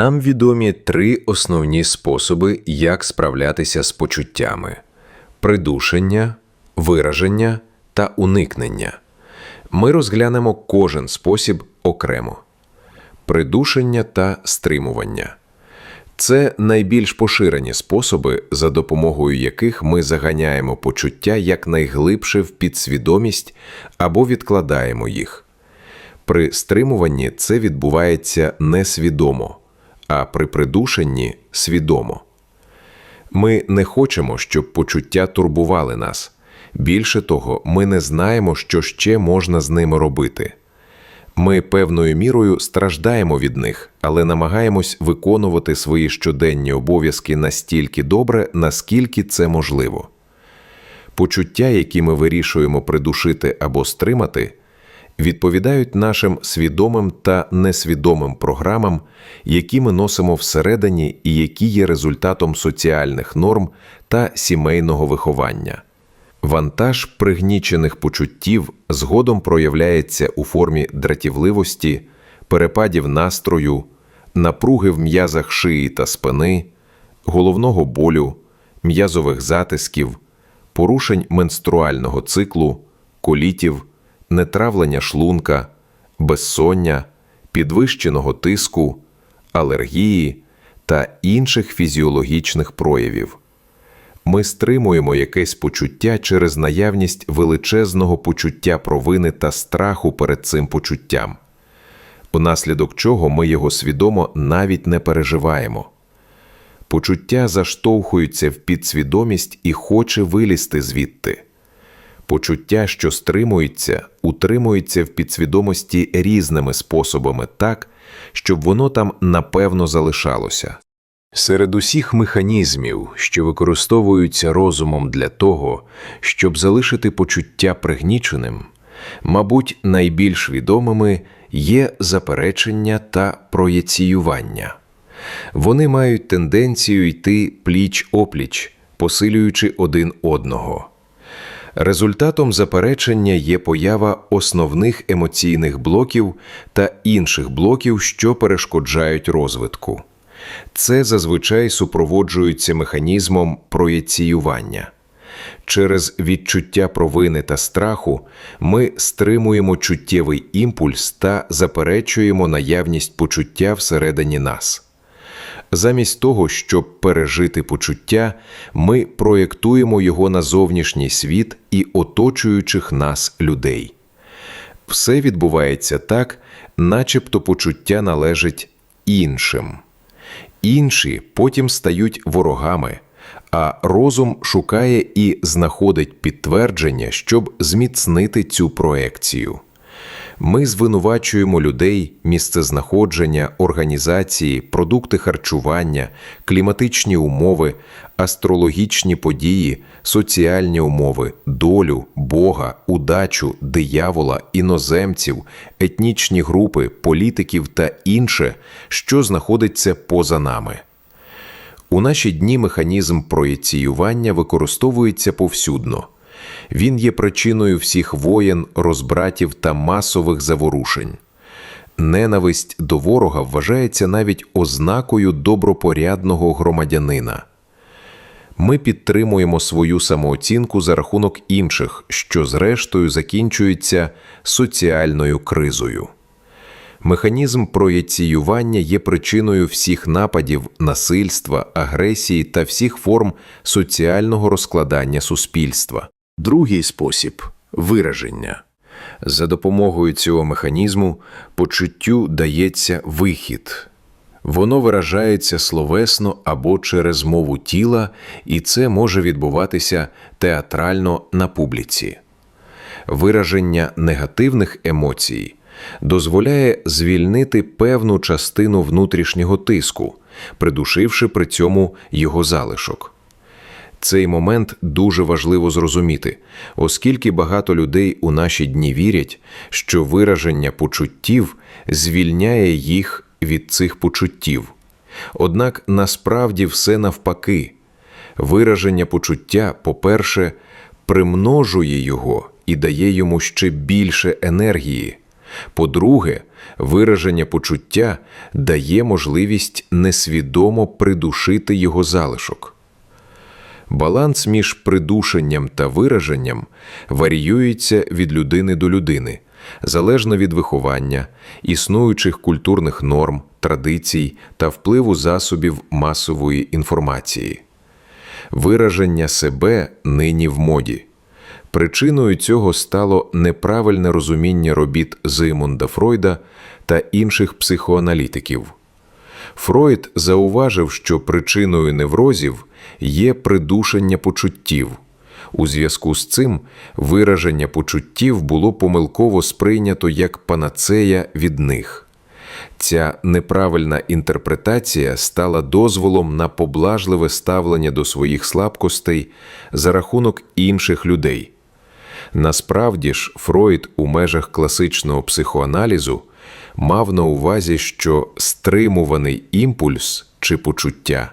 Нам відомі три основні способи, як справлятися з почуттями: придушення, вираження та уникнення. Ми розглянемо кожен спосіб окремо. Придушення та стримування. Це найбільш поширені способи, за допомогою яких ми заганяємо почуття якнайглибше в підсвідомість або відкладаємо їх. При стримуванні це відбувається несвідомо, а при придушенні свідомо. Ми не хочемо, щоб почуття турбували нас. Більше того, ми не знаємо, що ще можна з ними робити. Ми певною мірою страждаємо від них, але намагаємось виконувати свої щоденні обов'язки настільки добре, наскільки це можливо. Почуття, які ми вирішуємо придушити або стримати, відповідають нашим свідомим та несвідомим програмам, які ми носимо всередині і які є результатом соціальних норм та сімейного виховання. Вантаж пригнічених почуттів згодом проявляється у формі дратівливості, перепадів настрою, напруги в м'язах шиї та спини, головного болю, м'язових затисків, порушень менструального циклу, колітів, нетравлення шлунка, безсоння, підвищеного тиску, алергії та інших фізіологічних проявів. Ми стримуємо якесь почуття через наявність величезного почуття провини та страху перед цим почуттям, унаслідок чого ми його свідомо навіть не переживаємо. Почуття заштовхуються в підсвідомість і хоче вилізти звідти. Почуття, що стримується, утримується в підсвідомості різними способами так, щоб воно там напевно залишалося. Серед усіх механізмів, що використовуються розумом для того, щоб залишити почуття пригніченим, мабуть, найбільш відомими є заперечення та проєціювання. Вони мають тенденцію йти пліч опліч, посилюючи один одного. Результатом заперечення є поява основних емоційних блоків та інших блоків, що перешкоджають розвитку. Це зазвичай супроводжується механізмом проєціювання. Через відчуття провини та страху ми стримуємо чуттєвий імпульс та заперечуємо наявність почуття всередині нас. Замість того, щоб пережити почуття, ми проєктуємо його на зовнішній світ і оточуючих нас людей. Все відбувається так, начебто почуття належить іншим. Інші потім стають ворогами, а розум шукає і знаходить підтвердження, щоб зміцнити цю проекцію. Ми звинувачуємо людей, місцезнаходження, організації, продукти харчування, кліматичні умови, астрологічні події, соціальні умови, долю, Бога, удачу, диявола, іноземців, етнічні групи, політиків та інше, що знаходиться поза нами. У наші дні механізм проєціювання використовується повсюдно. Він є причиною всіх воєн, розбратів та масових заворушень. Ненависть до ворога вважається навіть ознакою добропорядного громадянина. Ми підтримуємо свою самооцінку за рахунок інших, що зрештою закінчується соціальною кризою. Механізм проєціювання є причиною всіх нападів, насильства, агресії та всіх форм соціального розкладання суспільства. Другий спосіб вираження. За допомогою цього механізму почуттю дається вихід. Воно виражається словесно або через мову тіла, і це може відбуватися театрально на публіці. Вираження негативних емоцій дозволяє звільнити певну частину внутрішнього тиску, придушивши при цьому його залишок. Цей момент дуже важливо зрозуміти, оскільки багато людей у наші дні вірять, що вираження почуттів звільняє їх від цих почуттів. Однак насправді все навпаки, вираження почуття, по-перше, примножує його і дає йому ще більше енергії. По-друге, вираження почуття дає можливість несвідомо придушити його залишок. Баланс між придушенням та вираженням варіюється від людини до людини, залежно від виховання, існуючих культурних норм, традицій та впливу засобів масової інформації. Вираження себе нині в моді. Причиною цього стало неправильне розуміння робіт Зигмунда Фройда та інших психоаналітиків. Фройд зауважив, що причиною неврозів є придушення почуттів. У зв'язку з цим вираження почуттів було помилково сприйнято як панацея від них. Ця неправильна інтерпретація стала дозволом на поблажливе ставлення до своїх слабкостей за рахунок інших людей. Насправді ж, Фройд у межах класичного психоаналізу мав на увазі, що стримуваний імпульс чи почуття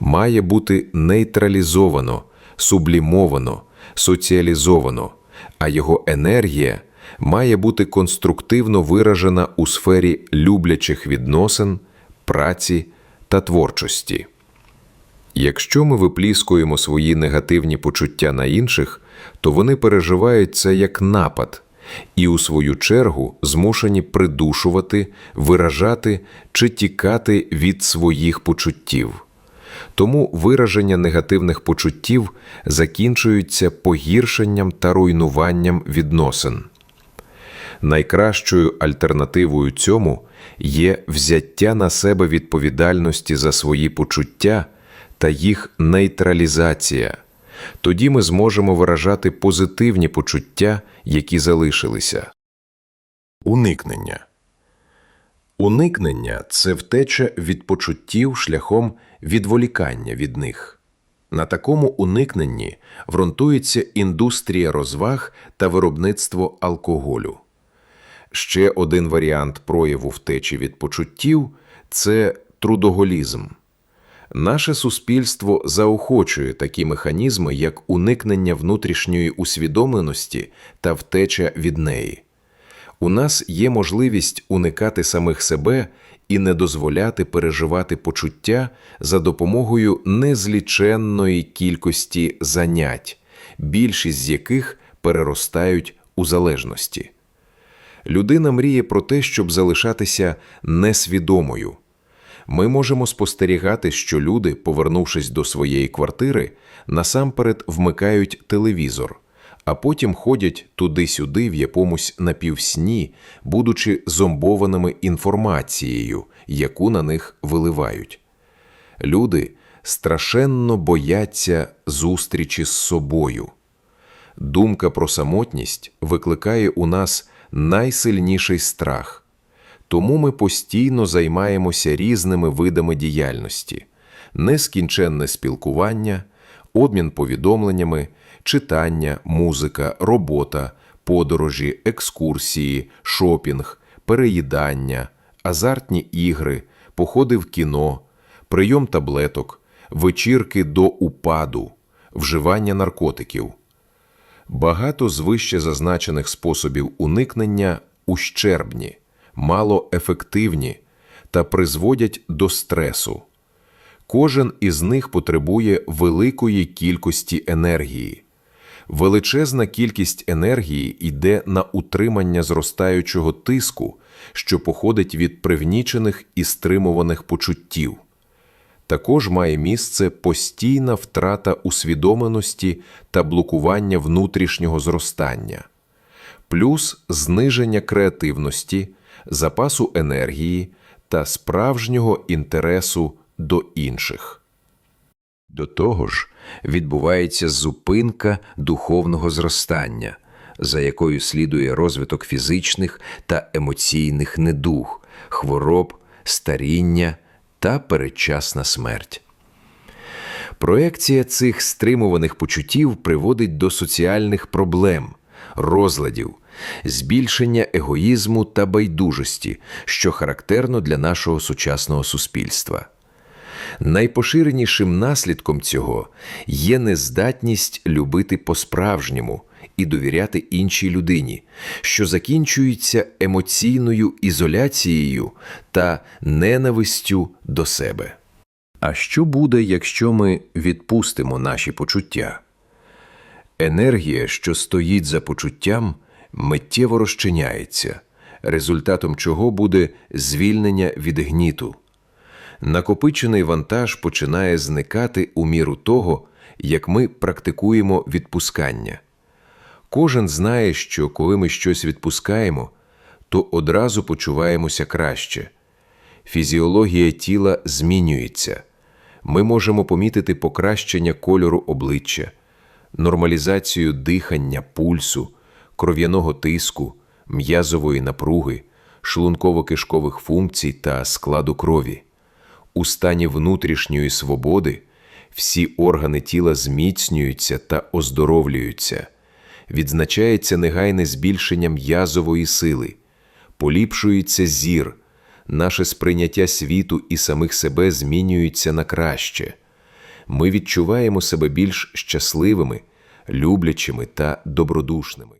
має бути нейтралізовано, сублімовано, соціалізовано, а його енергія має бути конструктивно виражена у сфері люблячих відносин, праці та творчості. Якщо ми випліскуємо свої негативні почуття на інших, то вони переживають це як напад і, у свою чергу, змушені придушувати, виражати чи тікати від своїх почуттів. Тому вираження негативних почуттів закінчуються погіршенням та руйнуванням відносин. Найкращою альтернативою цьому є взяття на себе відповідальності за свої почуття та їх нейтралізація. Тоді ми зможемо виражати позитивні почуття, які залишилися. Уникнення Уникнення це втеча від почуттів шляхом відволікання від них. На такому уникненні ґрунтується індустрія розваг та виробництво алкоголю. Ще один варіант прояву втечі від почуттів це трудоголізм. Наше суспільство заохочує такі механізми, як уникнення внутрішньої усвідомленості та втеча від неї. У нас є можливість уникати самих себе і не дозволяти переживати почуття за допомогою незліченної кількості занять, більшість з яких переростають у залежності. Людина мріє про те, щоб залишатися несвідомою. Ми можемо спостерігати, що люди, повернувшись до своєї квартири, насамперед вмикають телевізор, а потім ходять туди-сюди в якомусь напівсні, будучи зомбованими інформацією, яку на них виливають. Люди страшенно бояться зустрічі з собою. Думка про самотність викликає у нас найсильніший страх. Тому ми постійно займаємося різними видами діяльності, нескінченне спілкування, обмін повідомленнями, читання, музика, робота, подорожі, екскурсії, шопінг, переїдання, азартні ігри, походи в кіно, прийом таблеток, вечірки до упаду, вживання наркотиків. Багато з вище зазначених способів уникнення ущербні, малоефективні та призводять до стресу. Кожен із них потребує великої кількості енергії. Величезна кількість енергії йде на утримання зростаючого тиску, що походить від привнічених і стримуваних почуттів. Також має місце постійна втрата усвідомленості та блокування внутрішнього зростання, плюс зниження креативності, запасу енергії та справжнього інтересу до інших. До того ж, відбувається зупинка духовного зростання, за якою слідує розвиток фізичних та емоційних недуг, хвороб, старіння та передчасна смерть. Проекція цих стримуваних почуттів приводить до соціальних проблем, розладів, збільшення егоїзму та байдужості, що характерно для нашого сучасного суспільства. Найпоширенішим наслідком цього є нездатність любити по-справжньому і довіряти іншій людині, що закінчується емоційною ізоляцією та ненавистю до себе. А що буде, якщо ми відпустимо наші почуття? Енергія, що стоїть за почуттям, миттєво розчиняється, результатом чого буде звільнення від гніту. Накопичений вантаж починає зникати у міру того, як ми практикуємо відпускання. Кожен знає, що коли ми щось відпускаємо, то одразу почуваємося краще. Фізіологія тіла змінюється. Ми можемо помітити покращення кольору обличчя, нормалізацію дихання, пульсу, кров'яного тиску, м'язової напруги, шлунково-кишкових функцій та складу крові. У стані внутрішньої свободи всі органи тіла зміцнюються та оздоровлюються, відзначається негайне збільшення м'язової сили, поліпшується зір, наше сприйняття світу і самих себе змінюється на краще. Ми відчуваємо себе більш щасливими, люблячими та добродушними.